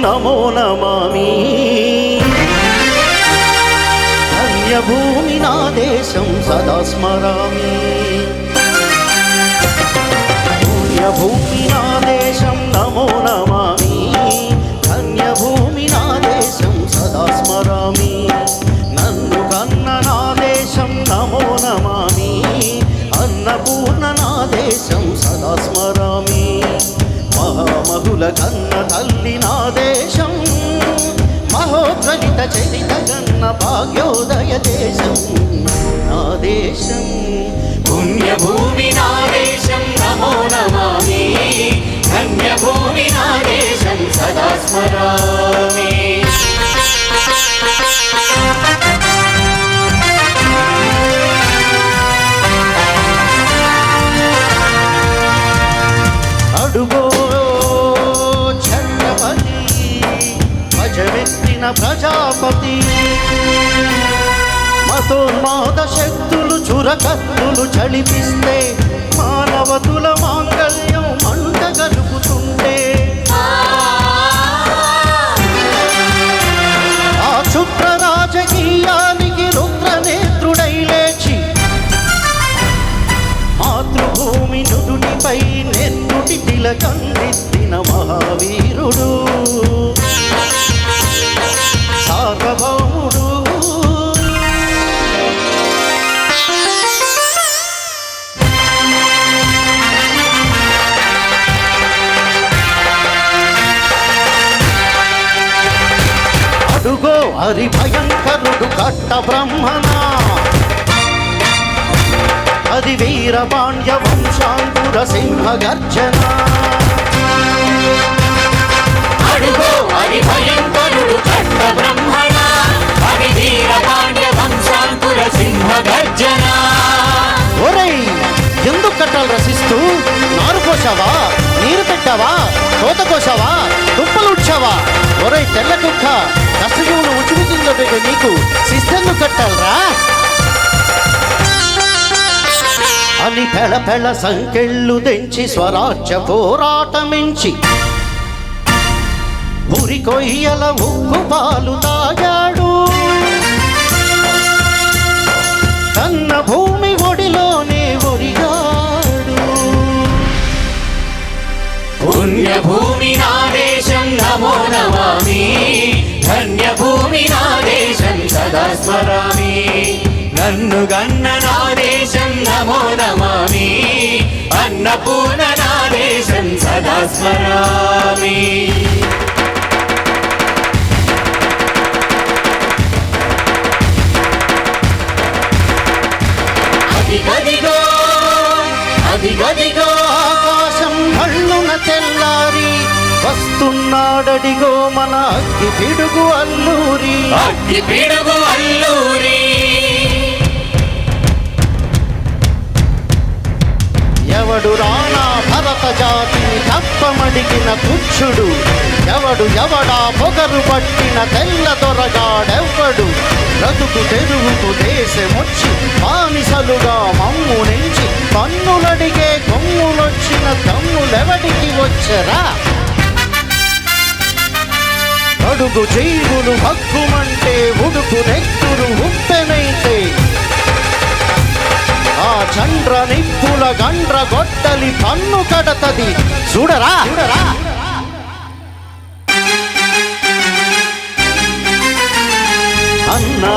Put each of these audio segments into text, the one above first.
నమో నమామి. ధన్యభూమి నా దేశం సదా స్మరామి. ధన్యభూమి నా దేశం నమో నమామి. ధన్యభూమి నా దేశం సదా స్మరామి. నన్ను కన్న నా దేశం నమో నమామి. అన్నపూర్ణ నా దేశం సదా స్మరామి. మహామహుల కన్న చరిత కన్న భాగ్యోదయ దేశం నా దేశం. పుణ్యభూమి నా దేశం నమో నమామి. ధన్యభూమి నా దేశం సదా స్మరామి. మతోన్మాద శక్తులు చురకత్తులు చలిపిస్తే మానవతుల మాంగళ్యం మంట గలుపుతుంటే ఆ క్షుద్ర రాజకీయానికి రుద్రనేత్రుడై లేచి మాతృభూమి నుదుటిపై నెత్తుటి తిలకందిద్దిన మహావీరుడు అడుగో హరి భయంకరుడు కట్ట బ్రహ్మనా అది వీరపాండ్య వంశాంకుర సింహ గర్జన అడుగో హరి భయంకరుడు కట్ట బ్రహ్మణ హరి వీర పాండ్య వంశాంకుర సింహ గర్జన ఒరేయ్ ఎందుకు కట్టాలు రసిస్తూ? నారు కోసావా నీరు పెట్టావా? కోత కోసావా దుప్పలు ఉడ్చావా? ఒరై తెల్ల కుక్క కష్టజీవులు ఉచితంగా పెట్టే నీకు సిస్టర్ను కట్టాలరా? అని పెళ పెళ సంకెళ్ళు తెంచి స్వరాజ్య పోరాటమించి. ఉరి కొయ్యల ముక్కు పాలు పుణ్యభూమి నా దేశం నమో నమామి. ధన్యభూమి నా దేశం సదా స్మరామి. నన్ను గన్న నా దేశం నమో నమామి. అన్నపూర్ణ నా దేశం సదా స్మరామి. అదిగదిగో అదిగదిగో వస్తున్నాడడిగో మన అగ్గి పిడుగు అల్లూరి. అగ్గి పిడుగు అల్లూరి. ఎవడు రానా భరత జాతిని తప్పమడిగిన కుక్షుడు ఎవడు ఎవడా పొగరు పట్టిన తెల్ల దొరగాడెవ్వడు. బ్రతుకు తెరువుకు దేశమొచ్చి బానిసలుగా మమ్ము నుంచి పన్నులడిగే కొమ్ములొచ్చిన తమ్ములెవడికి వచ్చరా? అడుగు జీవులు హక్కుమంటే ఉడుకు నెత్తురు ఉప్పెనైతే ఆ చండ్ర నిప్పుల గండ్ర గొడ్డలి పన్ను కడతది. చూడరా? చూడరా? అన్నా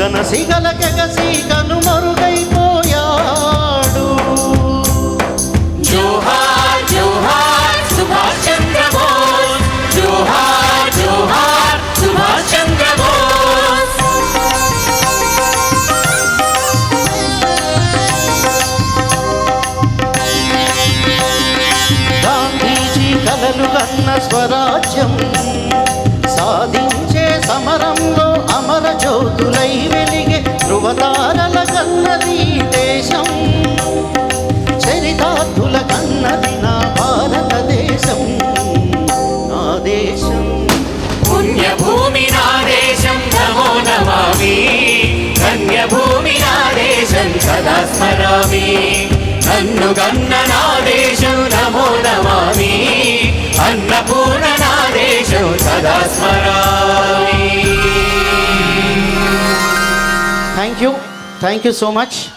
గగన సిగల గగసి కనుమరుగైపోయాడు జ్యోతులై వెలిగే ధృవతారల కన్నది దేశం. చరితార్థుల కన్నది నా భారతదేశం. నా దేశం. పుణ్యభూమి నా దేశం నమో నమామి. ధన్యభూమి నా దేశం సదా స్మరామి. నన్ను గన్న నా దేశం నమో నమామి. అన్నపూర్ణ నా దేశం సదా స్మరామి. thank you so much.